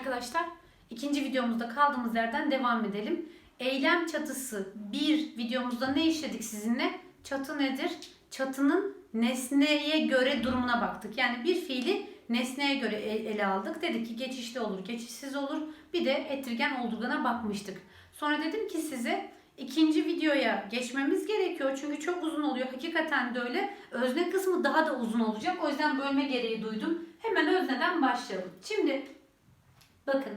arkadaşlar. İkinci videomuzda kaldığımız yerden devam edelim. Eylem çatısı bir videomuzda ne işledik sizinle? Çatı nedir? Çatının nesneye göre durumuna baktık. Yani bir fiili nesneye göre el- ele aldık. Dedik ki geçişli olur, geçişsiz olur. Bir de etirgen olduğuna bakmıştık. Sonra dedim ki size ikinci videoya geçmemiz gerekiyor. Çünkü çok uzun oluyor. Hakikaten de öyle. Özne kısmı daha da uzun olacak. O yüzden bölme gereği duydum. Hemen özneden başlayalım. Şimdi bakın.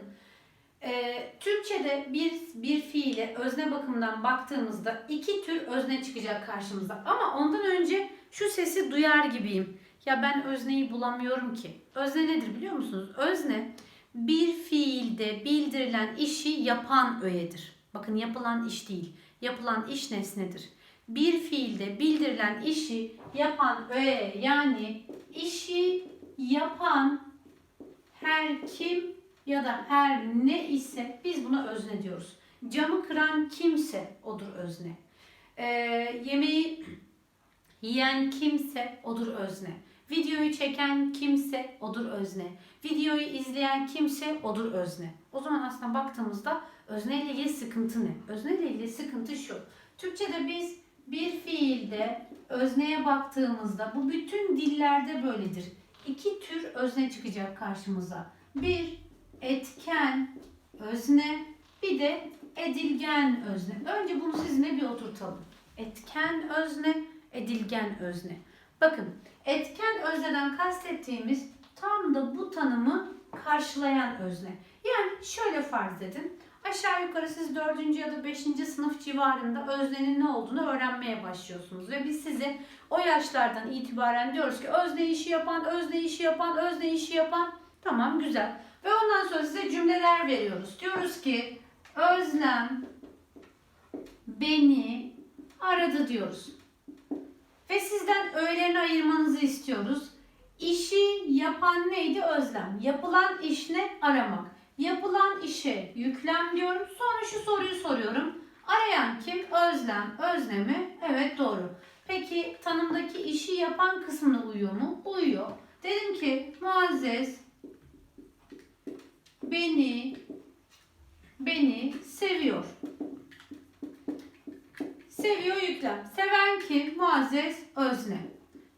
Ee, Türkçe'de bir, bir fiile özne bakımından baktığımızda iki tür özne çıkacak karşımıza. Ama ondan önce şu sesi duyar gibiyim. Ya ben özneyi bulamıyorum ki. Özne nedir biliyor musunuz? Özne bir fiilde bildirilen işi yapan öğedir. Bakın yapılan iş değil. Yapılan iş nesnedir. Bir fiilde bildirilen işi yapan öğe yani işi yapan her kim ya da her ne ise biz buna özne diyoruz. Camı kıran kimse odur özne. Ee, yemeği yiyen kimse odur özne. Videoyu çeken kimse odur özne. Videoyu izleyen kimse odur özne. O zaman aslında baktığımızda özne ile ilgili sıkıntı ne? Özne ile ilgili sıkıntı şu. Türkçe'de biz bir fiilde özneye baktığımızda bu bütün dillerde böyledir. İki tür özne çıkacak karşımıza. Bir etken özne bir de edilgen özne. Önce bunu sizinle bir oturtalım. Etken özne, edilgen özne. Bakın etken özneden kastettiğimiz tam da bu tanımı karşılayan özne. Yani şöyle farz edin. Aşağı yukarı siz 4. ya da 5. sınıf civarında öznenin ne olduğunu öğrenmeye başlıyorsunuz. Ve biz size o yaşlardan itibaren diyoruz ki özne işi yapan, özne işi yapan, özne işi yapan. Tamam güzel. Ve ondan sonra size cümleler veriyoruz. Diyoruz ki özlem beni aradı diyoruz. Ve sizden öğelerini ayırmanızı istiyoruz. İşi yapan neydi? Özlem. Yapılan iş ne? Aramak. Yapılan işe yüklem diyorum. Sonra şu soruyu soruyorum. Arayan kim? Özlem. Özne mi? Evet doğru. Peki tanımdaki işi yapan kısmına uyuyor mu? Uyuyor. Dedim ki Muazzez beni beni seviyor. Seviyor yüklem. Seven kim? Muazzez özne.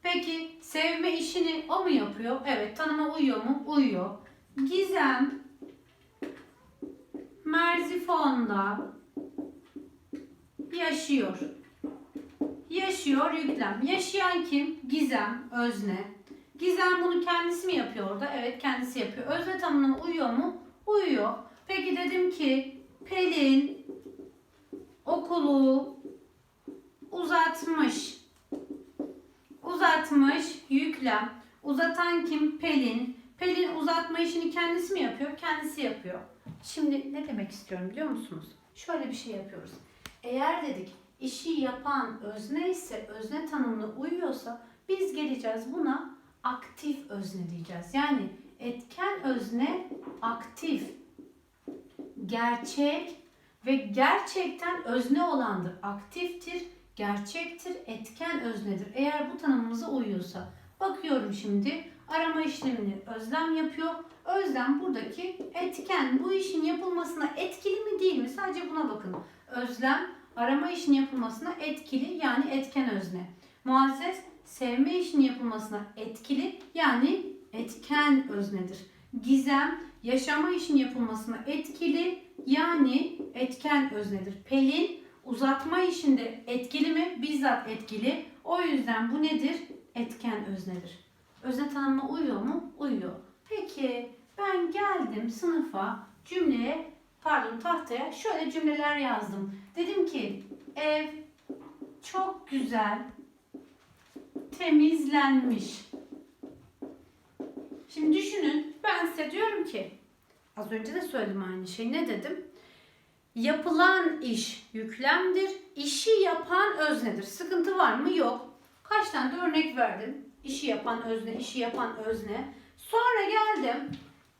Peki sevme işini o mu yapıyor? Evet. Tanıma uyuyor mu? Uyuyor. Gizem Merzifon'da yaşıyor. Yaşıyor yüklem. Yaşayan kim? Gizem, özne. Gizem bunu kendisi mi yapıyor orada? Evet kendisi yapıyor. Özne tanımına uyuyor mu? Uyuyor. Peki dedim ki Pelin okulu uzatmış. Uzatmış yüklem. Uzatan kim? Pelin. Pelin uzatma işini kendisi mi yapıyor? Kendisi yapıyor. Şimdi ne demek istiyorum biliyor musunuz? Şöyle bir şey yapıyoruz. Eğer dedik işi yapan özne ise özne tanımına uyuyorsa biz geleceğiz buna aktif özne diyeceğiz. Yani etken özne aktif, gerçek ve gerçekten özne olandır. Aktiftir, gerçektir, etken öznedir. Eğer bu tanımımıza uyuyorsa. Bakıyorum şimdi arama işlemini özlem yapıyor. Özlem buradaki etken. Bu işin yapılmasına etkili mi değil mi? Sadece buna bakın. Özlem arama işinin yapılmasına etkili yani etken özne. Muazzez sevme işinin yapılmasına etkili yani etken öznedir. Gizem yaşama işinin yapılmasına etkili yani etken öznedir. Pelin uzatma işinde etkili mi? Bizzat etkili. O yüzden bu nedir? Etken öznedir. Özne tanımına uyuyor mu? Uyuyor. Peki ben geldim sınıfa cümleye pardon tahtaya şöyle cümleler yazdım. Dedim ki ev çok güzel temizlenmiş. Şimdi düşünün ben size diyorum ki az önce de söyledim aynı şeyi ne dedim? Yapılan iş yüklemdir. İşi yapan öznedir. Sıkıntı var mı? Yok. Kaç tane de örnek verdim. İşi yapan özne, işi yapan özne. Sonra geldim.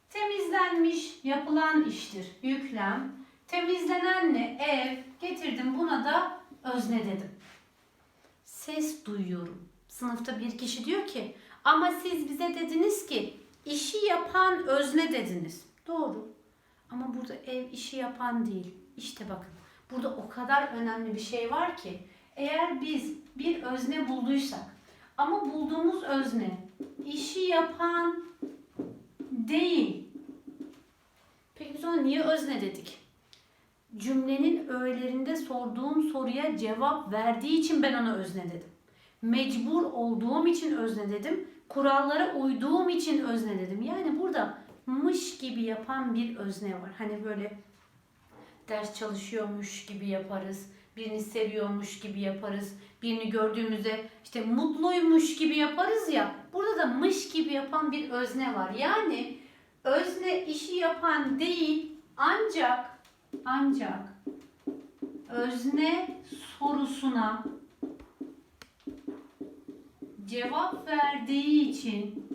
Temizlenmiş, yapılan iştir. Yüklem. Temizlenen ne? Ev. Getirdim buna da özne dedim. Ses duyuyorum. Sınıfta bir kişi diyor ki ama siz bize dediniz ki işi yapan özne dediniz. Doğru. Ama burada ev işi yapan değil. İşte bakın. Burada o kadar önemli bir şey var ki eğer biz bir özne bulduysak ama bulduğumuz özne işi yapan değil. Peki biz ona niye özne dedik? Cümlenin öğelerinde sorduğum soruya cevap verdiği için ben ona özne dedim. Mecbur olduğum için özne dedim. Kurallara uyduğum için özne dedim. Yani burada mış gibi yapan bir özne var. Hani böyle ders çalışıyormuş gibi yaparız. Birini seviyormuş gibi yaparız. Birini gördüğümüzde işte mutluymuş gibi yaparız ya. Burada da mış gibi yapan bir özne var. Yani özne işi yapan değil ancak ancak özne sorusuna cevap verdiği için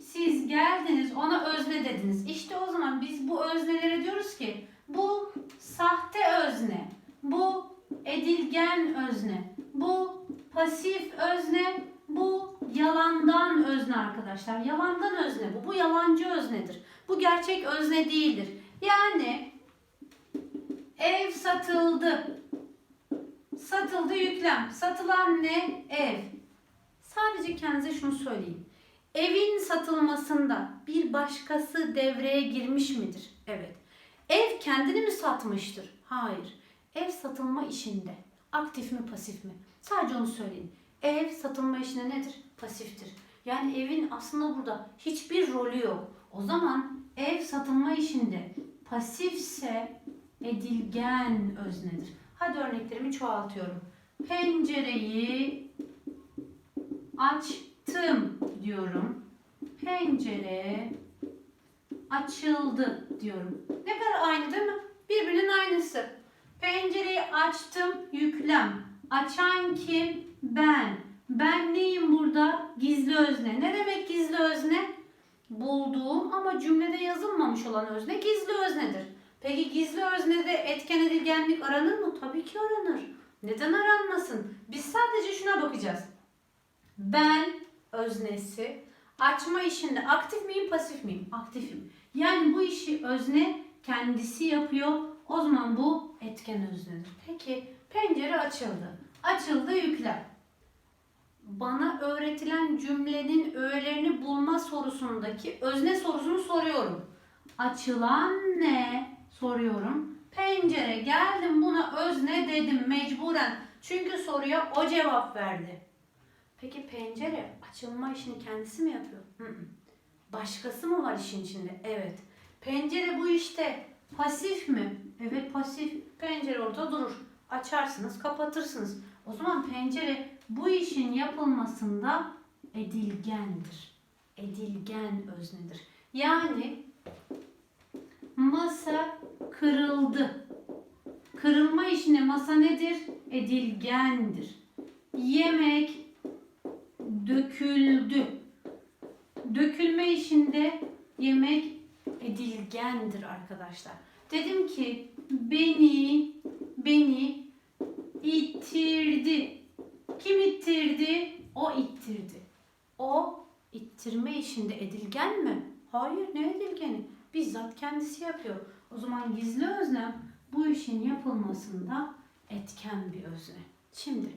siz geldiniz ona özne dediniz. İşte o zaman biz bu öznelere diyoruz ki bu sahte özne, bu edilgen özne, bu pasif özne, bu yalandan özne arkadaşlar. Yalandan özne bu. Bu yalancı öznedir. Bu gerçek özne değildir. Yani ev satıldı. Satıldı yüklem. Satılan ne? Ev. Sadece kendinize şunu söyleyeyim. Evin satılmasında bir başkası devreye girmiş midir? Evet. Ev kendini mi satmıştır? Hayır. Ev satılma işinde. Aktif mi pasif mi? Sadece onu söyleyin. Ev satılma işinde nedir? Pasiftir. Yani evin aslında burada hiçbir rolü yok. O zaman ev satılma işinde pasifse edilgen öznedir. Hadi örneklerimi çoğaltıyorum. Pencereyi açtım diyorum. Pencere açıldı diyorum. Ne kadar aynı değil mi? Birbirinin aynısı. Pencereyi açtım yüklem. Açan kim? Ben. Ben neyim burada? Gizli özne. Ne demek gizli özne? Bulduğum ama cümlede yazılmamış olan özne gizli öznedir. Peki gizli öznede etken edilgenlik aranır mı? Tabii ki aranır. Neden aranmasın? Biz sadece şuna bakacağız. Ben öznesi açma işinde aktif miyim pasif miyim? Aktifim. Yani bu işi özne kendisi yapıyor. O zaman bu etken öznedir. Peki pencere açıldı. Açıldı yüklem. Bana öğretilen cümlenin öğelerini bulma sorusundaki özne sorusunu soruyorum. Açılan ne? Soruyorum. Pencere geldim buna özne dedim mecburen. Çünkü soruya o cevap verdi. Peki pencere açılma işini kendisi mi yapıyor? Hı hı. Başkası mı var işin içinde? Evet. Pencere bu işte pasif mi? Evet pasif. Pencere orada durur. Açarsınız, kapatırsınız. O zaman pencere bu işin yapılmasında edilgendir. Edilgen öznedir. Yani masa kırıldı. Kırılma işine masa nedir? Edilgendir. Yemek döküldü. Dökülme işinde yemek edilgendir arkadaşlar. Dedim ki beni beni ittirdi. Kim ittirdi? O ittirdi. O ittirme işinde edilgen mi? Hayır ne edilgeni? Bizzat kendisi yapıyor. O zaman gizli öznem bu işin yapılmasında etken bir özne. Şimdi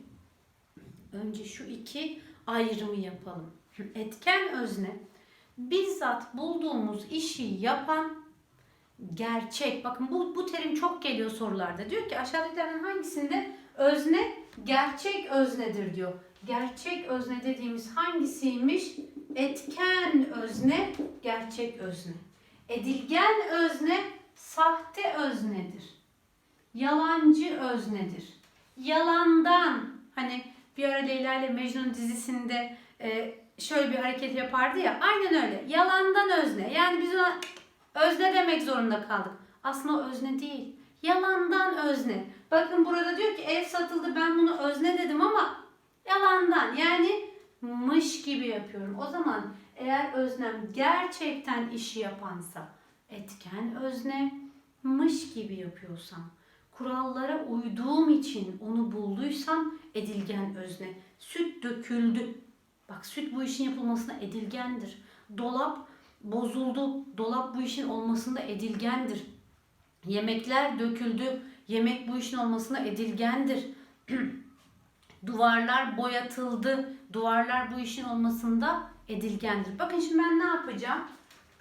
önce şu iki ayrımı yapalım. Etken özne bizzat bulduğumuz işi yapan gerçek. Bakın bu, bu terim çok geliyor sorularda. Diyor ki aşağıdakilerden hangisinde özne gerçek öznedir diyor. Gerçek özne dediğimiz hangisiymiş? Etken özne, gerçek özne. Edilgen özne sahte öznedir. Yalancı öznedir. Yalandan hani bir ara Leyla ile Mecnun dizisinde e, şöyle bir hareket yapardı ya. Aynen öyle. Yalandan özne. Yani biz ona özne demek zorunda kaldık. Aslında özne değil. Yalandan özne. Bakın burada diyor ki ev satıldı ben bunu özne dedim ama yalandan yani mış gibi yapıyorum. O zaman eğer öznem gerçekten işi yapansa etken özne mış gibi yapıyorsam kurallara uyduğum için onu bulduysam edilgen özne. Süt döküldü. Bak süt bu işin yapılmasına edilgendir. Dolap bozuldu. dolap bu işin olmasında edilgendir. Yemekler döküldü. Yemek bu işin olmasına edilgendir. Duvarlar boyatıldı. Duvarlar bu işin olmasında edilgendir. Bakın şimdi ben ne yapacağım?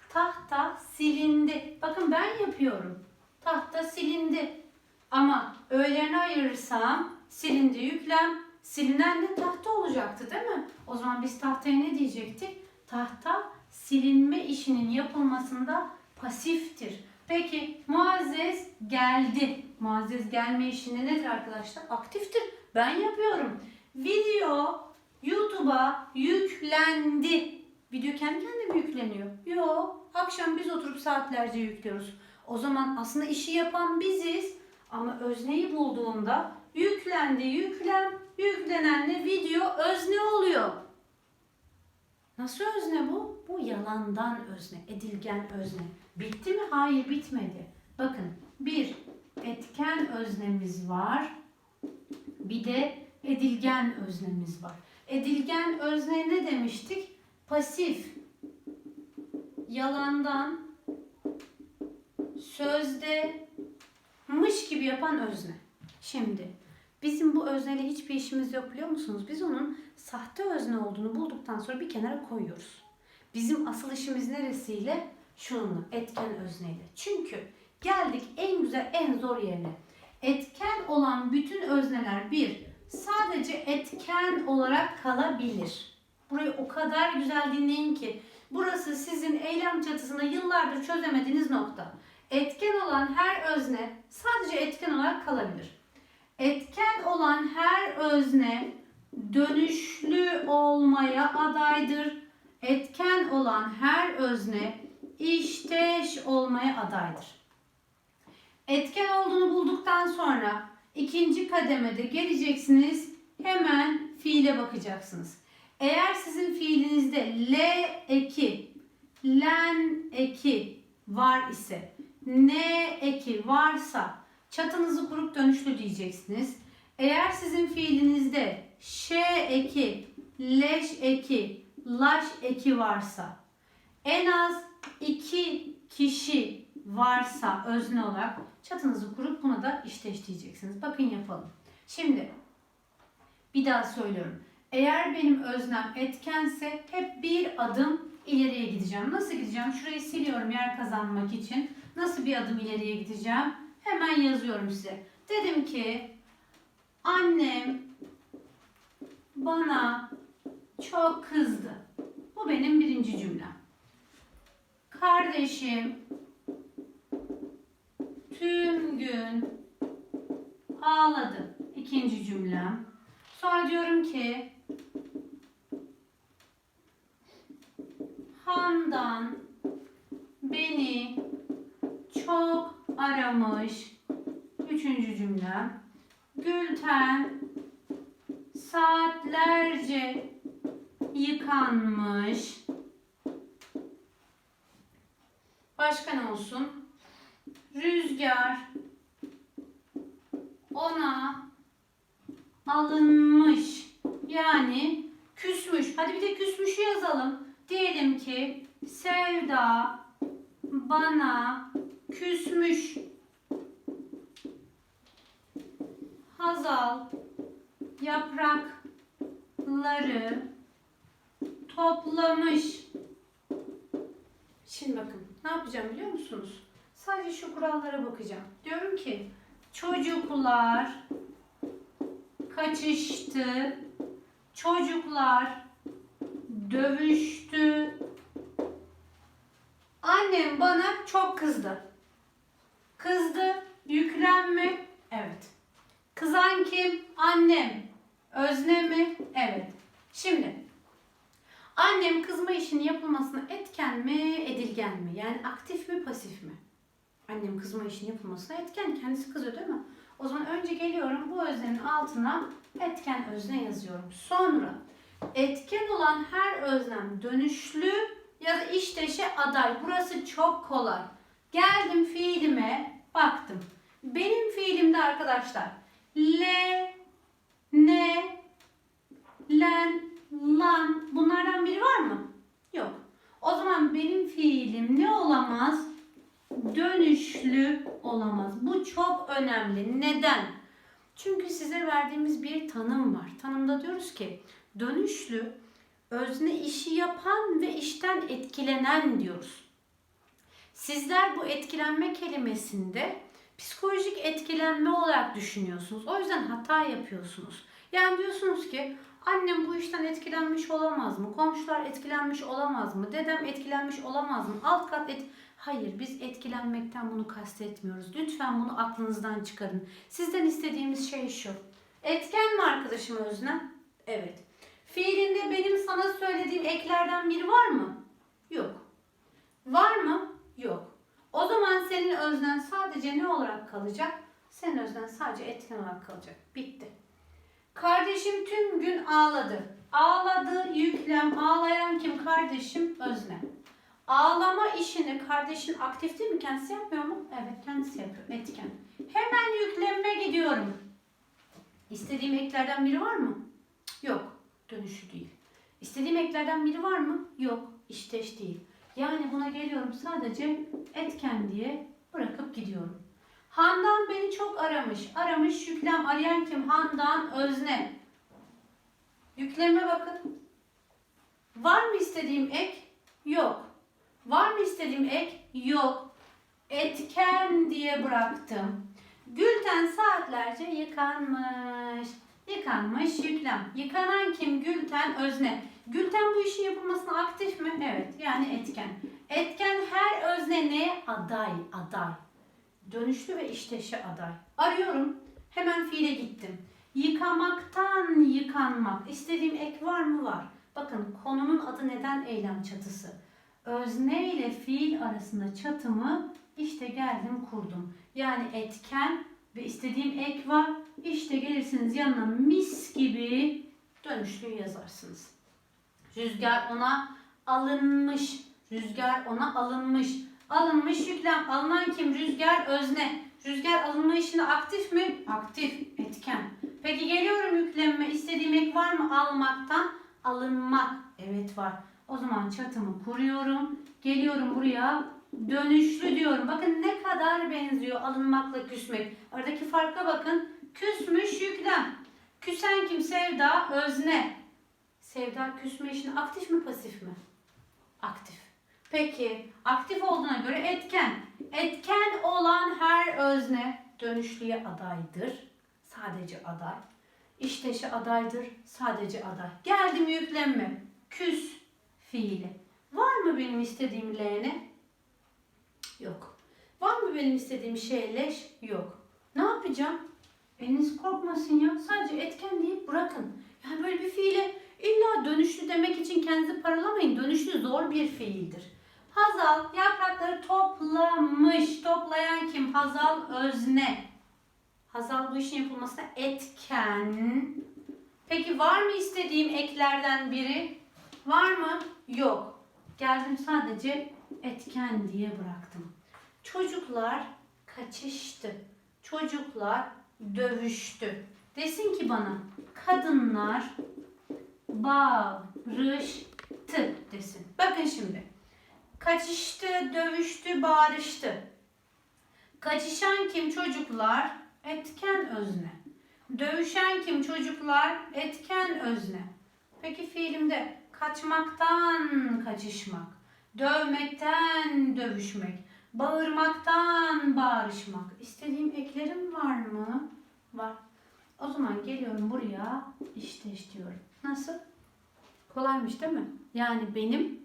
Tahta silindi. Bakın ben yapıyorum. Tahta silindi. Ama öğlerine ayırırsam silindi yüklem. Silinen de tahta olacaktı değil mi? O zaman biz tahtaya ne diyecektik? Tahta silinme işinin yapılmasında pasiftir. Peki Muazzez geldi. Muazzez gelme işinde nedir arkadaşlar? Aktiftir. Ben yapıyorum. Video YouTube'a yüklendi. Video kendi kendine yükleniyor? Yok. Akşam biz oturup saatlerce yüklüyoruz. O zaman aslında işi yapan biziz. Ama özneyi bulduğunda yüklendi, yüklem, yüklenenle video özne oluyor. Nasıl özne bu? Bu yalandan özne, edilgen özne. Bitti mi? Hayır bitmedi. Bakın bir etken öznemiz var. Bir de edilgen öznemiz var. Edilgen özne ne demiştik? Pasif. Yalandan sözde mış gibi yapan özne. Şimdi bizim bu özneyle hiçbir işimiz yok biliyor musunuz? Biz onun sahte özne olduğunu bulduktan sonra bir kenara koyuyoruz. Bizim asıl işimiz neresiyle? Şununla, etken özneyle. Çünkü geldik en güzel, en zor yerine. Etken olan bütün özneler bir, sadece etken olarak kalabilir. Burayı o kadar güzel dinleyin ki burası sizin eylem çatısında yıllardır çözemediğiniz nokta. Etken olan her özne sadece etken olarak kalabilir. Etken olan her özne dönüşlü olmaya adaydır. Etken olan her özne işteş olmaya adaydır. Etken olduğunu bulduktan sonra ikinci kademede geleceksiniz. Hemen fiile bakacaksınız. Eğer sizin fiilinizde l eki, len eki var ise, ne eki varsa çatınızı kurup dönüşlü diyeceksiniz. Eğer sizin fiilinizde ş eki, leş eki, laş eki varsa, en az iki kişi varsa özne olarak çatınızı kurup buna da işteş diyeceksiniz. Bakın yapalım. Şimdi bir daha söylüyorum. Eğer benim öznem etkense hep bir adım ileriye gideceğim. Nasıl gideceğim? Şurayı siliyorum yer kazanmak için. Nasıl bir adım ileriye gideceğim? Hemen yazıyorum size. Dedim ki annem bana çok kızdı. Bu benim birinci cümlem. Kardeşim tüm gün ağladı. İkinci cümlem. Sonra diyorum ki Handan beni çok aramış. Üçüncü cümlem. Gülten saatlerce yıkanmış. Başka ne olsun? Rüzgar ona alınmış. Yani küsmüş. Hadi bir de küsmüşü yazalım. Diyelim ki Sevda bana küsmüş. Hazal yaprakları toplamış. Şimdi bakın ne yapacağım biliyor musunuz? Sadece şu kurallara bakacağım. Diyorum ki çocuklar kaçıştı. Çocuklar dövüştü. Annem bana çok kızdı. Kızdı. Yüklenme. Evet. Kızan kim? Annem. Özne mi? Evet. Şimdi annem kızma işinin yapılmasına etken mi, edilgen mi? Yani aktif mi, pasif mi? Annem kızma işinin yapılmasına etken. Kendisi kızıyor değil mi? O zaman önce geliyorum bu öznenin altına etken özne yazıyorum. Sonra etken olan her öznem dönüşlü ya da işteşe aday. Burası çok kolay. Geldim fiilime baktım. Benim fiilimde arkadaşlar le, ne, len, lan bunlardan biri var mı? Yok. O zaman benim fiilim ne olamaz? Dönüşlü olamaz. Bu çok önemli. Neden? Çünkü size verdiğimiz bir tanım var. Tanımda diyoruz ki dönüşlü özne işi yapan ve işten etkilenen diyoruz. Sizler bu etkilenme kelimesinde psikolojik etkilenme olarak düşünüyorsunuz. O yüzden hata yapıyorsunuz. Yani diyorsunuz ki annem bu işten etkilenmiş olamaz mı? Komşular etkilenmiş olamaz mı? Dedem etkilenmiş olamaz mı? Alt kat et... Hayır biz etkilenmekten bunu kastetmiyoruz. Lütfen bunu aklınızdan çıkarın. Sizden istediğimiz şey şu. Etken mi arkadaşım Özlem? Evet. Fiilinde benim sana söylediğim eklerden biri var mı? Yok. Var mı? Yok. O zaman senin öznen sadece ne olarak kalacak? Senin öznen sadece etken olarak kalacak. Bitti. Kardeşim tüm gün ağladı. Ağladı yüklem. Ağlayan kim? Kardeşim özne. Ağlama işini kardeşin aktif değil mi? Kendisi yapmıyor mu? Evet kendisi yapıyor. Etken. Hemen yüklenme gidiyorum. İstediğim eklerden biri var mı? Yok. Dönüşü değil. İstediğim eklerden biri var mı? Yok. İşteş değil. Yani buna geliyorum sadece etken diye bırakıp gidiyorum. Handan beni çok aramış. Aramış yüklem. Arayan kim? Handan özne. Yükleme bakın. Var mı istediğim ek? Yok. Var mı istediğim ek? Yok. Etken diye bıraktım. Gülten saatlerce yıkanmış. Yıkanmış yüklem. Yıkanan kim? Gülten özne. Gülten bu işin yapılmasına aktif mi? Evet. Yani etken. Etken her özne ne? Aday. Aday. Dönüşlü ve işteşe aday. Arıyorum. Hemen fiile gittim. Yıkamaktan yıkanmak. İstediğim ek var mı? Var. Bakın konunun adı neden eylem çatısı? Özne ile fiil arasında çatımı işte geldim kurdum. Yani etken ve istediğim ek var. İşte gelirsiniz yanına mis gibi dönüşlüyü yazarsınız. Rüzgar ona alınmış. Rüzgar ona alınmış. Alınmış yüklem. Alınan kim? Rüzgar özne. Rüzgar alınma işinde aktif mi? Aktif. Etken. Peki geliyorum yüklenme. İstediğim ek var mı? Almaktan alınmak. Evet var. O zaman çatımı kuruyorum. Geliyorum buraya. Dönüşlü diyorum. Bakın ne kadar benziyor alınmakla küsmek. Aradaki farka bakın. Küsmüş yüklem. Küsen kim? Sevda, özne. Sevda küsme işinde aktif mi pasif mi? Aktif. Peki aktif olduğuna göre etken. Etken olan her özne dönüşlüye adaydır. Sadece aday. İşteşe adaydır. Sadece aday. Geldim yüklenme. Küs fiili. Var mı benim istediğim leğene? Yok. Var mı benim istediğim şeyleş? Yok. Ne yapacağım? Eliniz korkmasın ya. Sadece etken deyip bırakın. Yani böyle bir fiile illa dönüşlü demek için kendinizi paralamayın. Dönüşlü zor bir fiildir. Hazal yaprakları toplamış. Toplayan kim? Hazal özne. Hazal bu işin yapılmasına etken. Peki var mı istediğim eklerden biri? Var mı? Yok. Geldim sadece etken diye bıraktım. Çocuklar kaçıştı. Çocuklar dövüştü. Desin ki bana kadınlar bağırıştı desin. Bakın şimdi. Kaçıştı, dövüştü, bağırıştı. Kaçışan kim çocuklar? Etken özne. Dövüşen kim çocuklar? Etken özne. Peki fiilimde kaçmaktan kaçışmak, dövmekten dövüşmek, bağırmaktan bağırışmak. İstediğim eklerim var mı? Var. O zaman geliyorum buraya işte diyorum. Nasıl? Kolaymış değil mi? Yani benim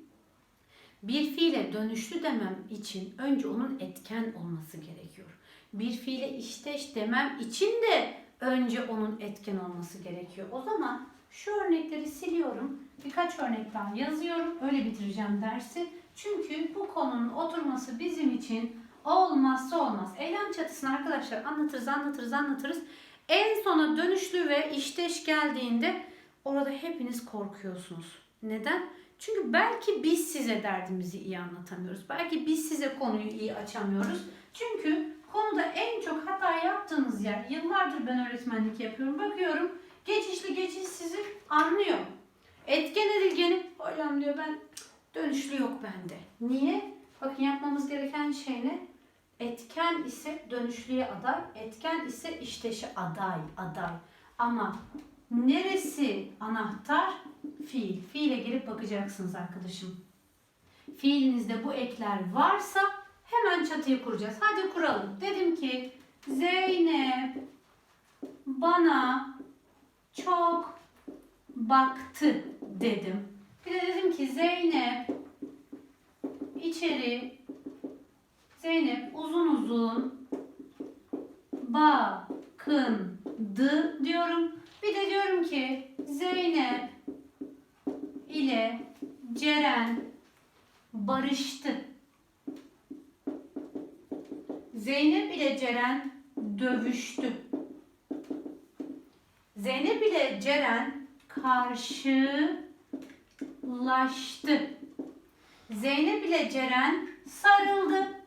bir fiile dönüşlü demem için önce onun etken olması gerekiyor. Bir fiile işteş demem için de önce onun etken olması gerekiyor. O zaman şu örnekleri siliyorum. Birkaç örnek daha yazıyorum. Öyle bitireceğim dersi. Çünkü bu konunun oturması bizim için olmazsa olmaz. Eylem çatısını arkadaşlar anlatırız, anlatırız, anlatırız. En sona dönüşlü ve işteş geldiğinde orada hepiniz korkuyorsunuz. Neden? Çünkü belki biz size derdimizi iyi anlatamıyoruz. Belki biz size konuyu iyi açamıyoruz. Çünkü konuda en çok hata yaptığınız yer, yıllardır ben öğretmenlik yapıyorum. Bakıyorum geçişli geçiş sizi anlıyor. Etken edilgeni, hocam diyor ben Dönüşlü yok bende. Niye? Bakın yapmamız gereken şey ne? Etken ise dönüşlüye aday, etken ise işteşe aday, aday. Ama neresi anahtar? Fiil. Fiile girip bakacaksınız arkadaşım. Fiilinizde bu ekler varsa hemen çatıyı kuracağız. Hadi kuralım. Dedim ki Zeynep bana çok baktı dedim. Bir de dedim ki Zeynep içeri Zeynep uzun uzun bakındı diyorum. Bir de diyorum ki Zeynep ile Ceren barıştı. Zeynep ile Ceren dövüştü. Zeynep ile Ceren karşılaştı. Zeynep ile Ceren sarıldı.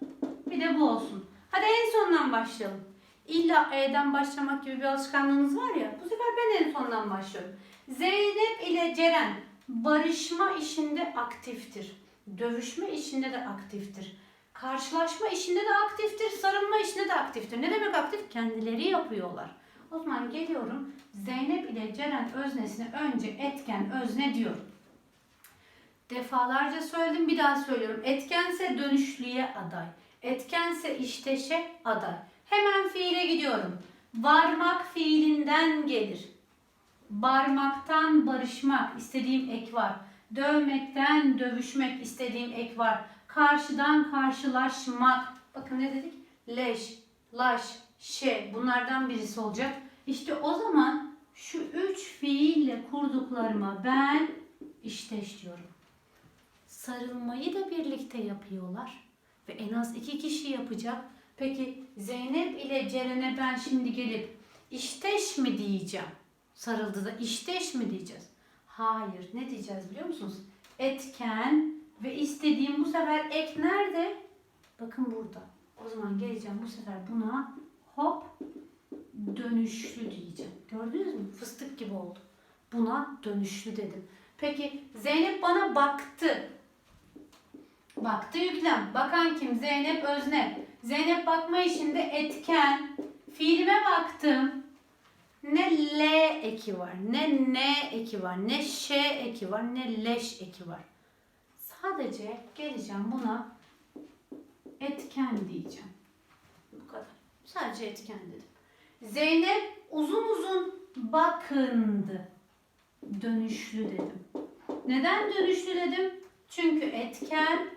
Bir de bu olsun. Hadi en sondan başlayalım. İlla E'den başlamak gibi bir alışkanlığınız var ya. Bu sefer ben en sondan başlıyorum. Zeynep ile Ceren barışma işinde aktiftir. Dövüşme işinde de aktiftir. Karşılaşma işinde de aktiftir. Sarılma işinde de aktiftir. Ne demek aktif? Kendileri yapıyorlar. O zaman geliyorum. Zeynep ile Ceren öznesine önce etken özne diyorum. Defalarca söyledim bir daha söylüyorum. Etkense dönüşlüye aday. Etkense işteşe aday. Hemen fiile gidiyorum. Varmak fiilinden gelir. Barmaktan barışmak istediğim ek var. Dövmekten dövüşmek istediğim ek var. Karşıdan karşılaşmak. Bakın ne dedik? Leş, laş, şe bunlardan birisi olacak. İşte o zaman şu üç fiille kurduklarıma ben işteş diyorum. Sarılmayı da birlikte yapıyorlar. Ve en az iki kişi yapacak. Peki Zeynep ile Ceren'e ben şimdi gelip işteş mi diyeceğim? Sarıldı da işteş mi diyeceğiz? Hayır. Ne diyeceğiz biliyor musunuz? Etken ve istediğim bu sefer ek nerede? Bakın burada. O zaman geleceğim bu sefer buna hop dönüşlü diyeceğim. Gördünüz mü? Fıstık gibi oldu. Buna dönüşlü dedim. Peki Zeynep bana baktı. Baktı yüklem. Bakan kim? Zeynep özne. Zeynep bakma işinde etken. Fiilime baktım. Ne L eki var, ne N eki var, ne Ş eki var, ne leş eki var. Sadece geleceğim buna etken diyeceğim. Bu kadar. Sadece etken dedim. Zeynep uzun uzun bakındı. Dönüşlü dedim. Neden dönüşlü dedim? Çünkü etken,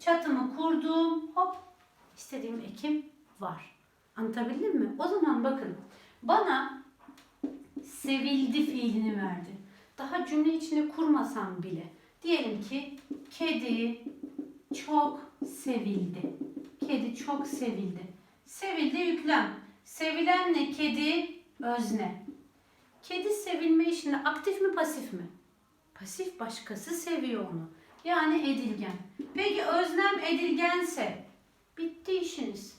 çatımı kurdum, hop istediğim ekim var. Anlatabildim mi? O zaman bakın bana sevildi fiilini verdi. Daha cümle içinde kurmasam bile. Diyelim ki kedi çok sevildi. Kedi çok sevildi. Sevildi yüklem. Sevilenle kedi özne. Kedi sevilme işinde aktif mi pasif mi? Pasif başkası seviyor onu. Yani edilgen. Peki özlem edilgense bitti işiniz.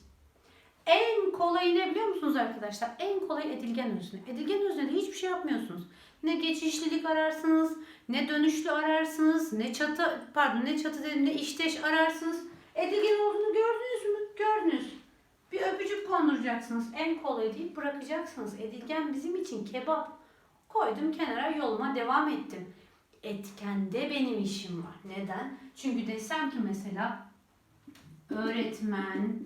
En kolayı ne biliyor musunuz arkadaşlar? En kolay edilgen özne. Edilgen öznede hiçbir şey yapmıyorsunuz. Ne geçişlilik ararsınız, ne dönüşlü ararsınız, ne çatı, pardon ne çatı dedim, ne işteş ararsınız. Edilgen olduğunu gördünüz mü? Gördünüz. Bir öpücük konduracaksınız. En kolay deyip bırakacaksınız. Edilgen bizim için kebap. Koydum kenara yoluma devam ettim. Etkende benim işim var. Neden? Çünkü desem ki mesela öğretmen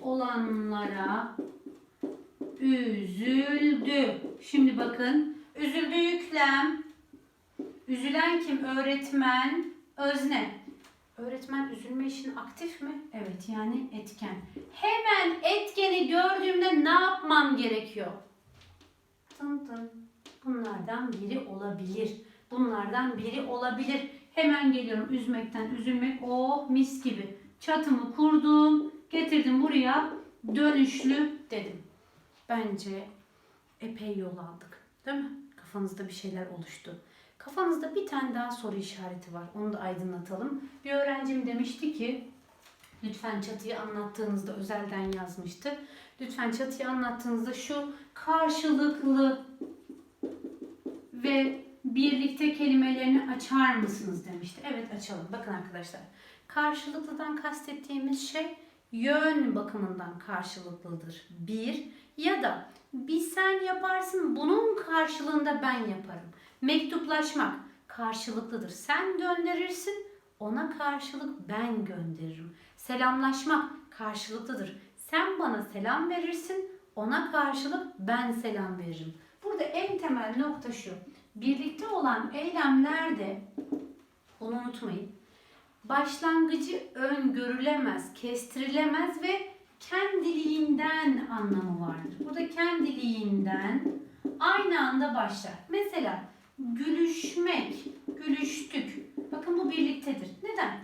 olanlara üzüldü. Şimdi bakın üzüldü yüklem. Üzülen kim? Öğretmen. Özne. Öğretmen üzülme işin aktif mi? Evet yani etken. Hemen etkeni gördüğümde ne yapmam gerekiyor? Tın tın. Bunlardan biri olabilir. Bunlardan biri olabilir. Hemen geliyorum üzmekten üzülmek. Oh mis gibi. Çatımı kurdum. Getirdim buraya. Dönüşlü dedim. Bence epey yol aldık. Değil mi? Kafanızda bir şeyler oluştu. Kafanızda bir tane daha soru işareti var. Onu da aydınlatalım. Bir öğrencim demişti ki lütfen çatıyı anlattığınızda özelden yazmıştı. Lütfen çatıyı anlattığınızda şu karşılıklı ve birlikte kelimelerini açar mısınız demişti. Evet açalım. Bakın arkadaşlar. Karşılıklıdan kastettiğimiz şey yön bakımından karşılıklıdır. Bir ya da bir sen yaparsın bunun karşılığında ben yaparım. Mektuplaşmak karşılıklıdır. Sen gönderirsin ona karşılık ben gönderirim. Selamlaşmak karşılıklıdır. Sen bana selam verirsin ona karşılık ben selam veririm. Burada en temel nokta şu. Birlikte olan eylemlerde bunu unutmayın. Başlangıcı öngörülemez, kestirilemez ve kendiliğinden anlamı vardır. Burada kendiliğinden aynı anda başlar. Mesela gülüşmek, gülüştük. Bakın bu birliktedir. Neden?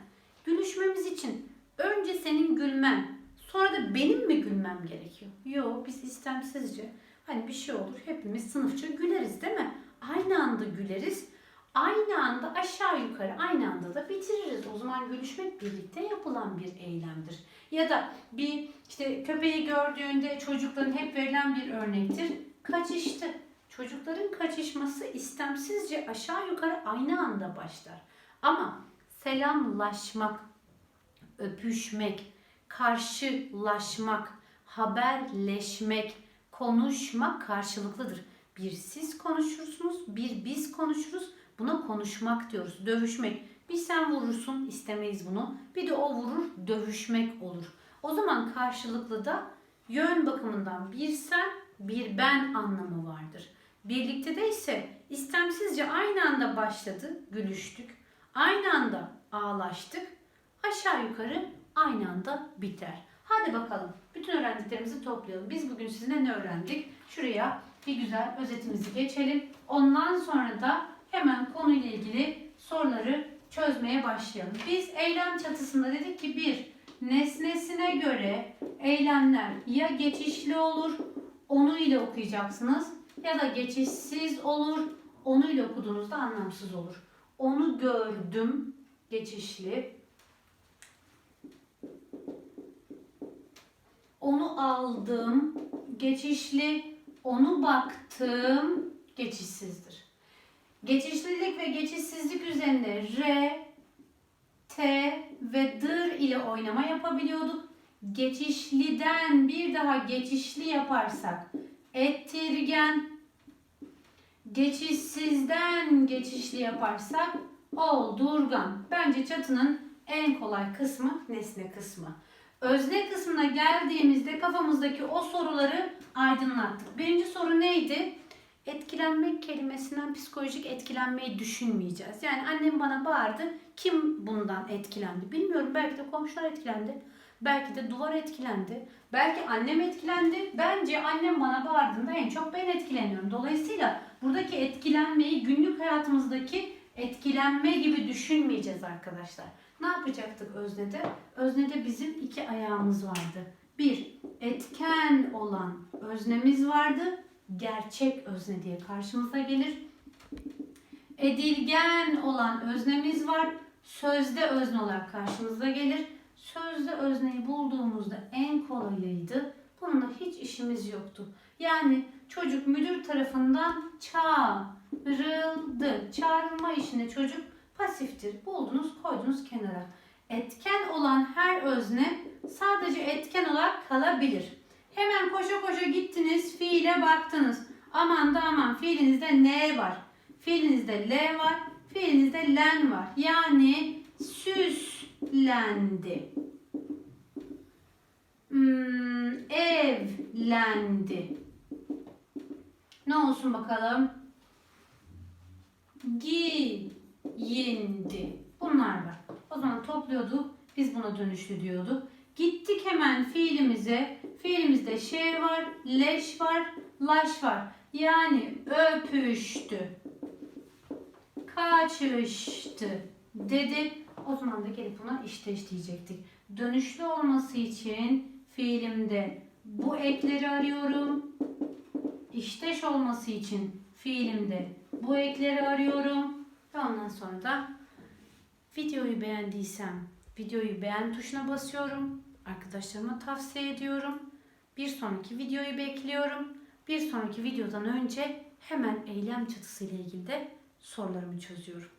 Gülüşmemiz için önce senin gülmen, sonra da benim mi gülmem gerekiyor? Yok, biz istemsizce hani bir şey olur hepimiz sınıfça güleriz değil mi? Aynı anda güleriz. Aynı anda aşağı yukarı aynı anda da bitiririz. O zaman gülüşmek birlikte yapılan bir eylemdir. Ya da bir işte köpeği gördüğünde çocukların hep verilen bir örnektir. Kaçıştı. Çocukların kaçışması istemsizce aşağı yukarı aynı anda başlar. Ama selamlaşmak, öpüşmek, karşılaşmak, haberleşmek, konuşmak karşılıklıdır. Bir siz konuşursunuz, bir biz konuşuruz. Buna konuşmak diyoruz. Dövüşmek. Bir sen vurursun, istemeyiz bunu. Bir de o vurur, dövüşmek olur. O zaman karşılıklı da yön bakımından bir sen, bir ben anlamı vardır. Birlikte de ise istemsizce aynı anda başladı, gülüştük. Aynı anda ağlaştık. Aşağı yukarı aynı anda biter. Hadi bakalım. Bütün öğrendiklerimizi toplayalım. Biz bugün sizinle ne öğrendik? Şuraya bir güzel özetimizi geçelim. Ondan sonra da hemen konuyla ilgili soruları çözmeye başlayalım. Biz eylem çatısında dedik ki bir nesnesine göre eylemler ya geçişli olur, onu ile okuyacaksınız ya da geçişsiz olur, onu ile okuduğunuzda anlamsız olur. Onu gördüm, geçişli. Onu aldım, geçişli. Onu baktım, geçişsizdir. Geçişlilik ve geçişsizlik üzerinde R, T ve dır ile oynama yapabiliyorduk. Geçişliden bir daha geçişli yaparsak ettirgen, geçişsizden geçişli yaparsak oldurgan. Bence çatının en kolay kısmı nesne kısmı. Özne kısmına geldiğimizde kafamızdaki o soruları aydınlattık. Birinci soru neydi? Etkilenmek kelimesinden psikolojik etkilenmeyi düşünmeyeceğiz. Yani annem bana bağırdı. Kim bundan etkilendi? Bilmiyorum. Belki de komşular etkilendi. Belki de duvar etkilendi. Belki annem etkilendi. Bence annem bana bağırdığında en çok ben etkileniyorum. Dolayısıyla buradaki etkilenmeyi günlük hayatımızdaki etkilenme gibi düşünmeyeceğiz arkadaşlar. Ne yapacaktık öznede? Öznede bizim iki ayağımız vardı. Bir, etken olan öznemiz vardı. Gerçek özne diye karşımıza gelir. Edilgen olan öznemiz var. Sözde özne olarak karşımıza gelir. Sözde özneyi bulduğumuzda en kolayıydı. Bununla hiç işimiz yoktu. Yani çocuk müdür tarafından çağrıldı. Çağrılma işinde çocuk pasiftir. Buldunuz, koydunuz kenara. Etken olan her özne sadece etken olarak kalabilir. Hemen koşa koşa gittiniz, fiile baktınız. Aman da aman fiilinizde ne var? Fiilinizde L var, fiilinizde len var. Yani süslendi. Hmm, evlendi. Ne olsun bakalım? Giyindi. Bunlar var. O zaman topluyorduk. Biz buna dönüşlü diyorduk. Gittik hemen fiilimize. Fiilimizde şey var, leş var, laş var. Yani öpüştü. Kaçıştı dedi. O zaman da gelip buna işteş diyecektik. Dönüşlü olması için fiilimde bu ekleri arıyorum. İşteş olması için fiilimde bu ekleri arıyorum. Ve ondan sonra da videoyu beğendiysem videoyu beğen tuşuna basıyorum. Arkadaşlarıma tavsiye ediyorum. Bir sonraki videoyu bekliyorum. Bir sonraki videodan önce hemen eylem çatısı ile ilgili de sorularımı çözüyorum.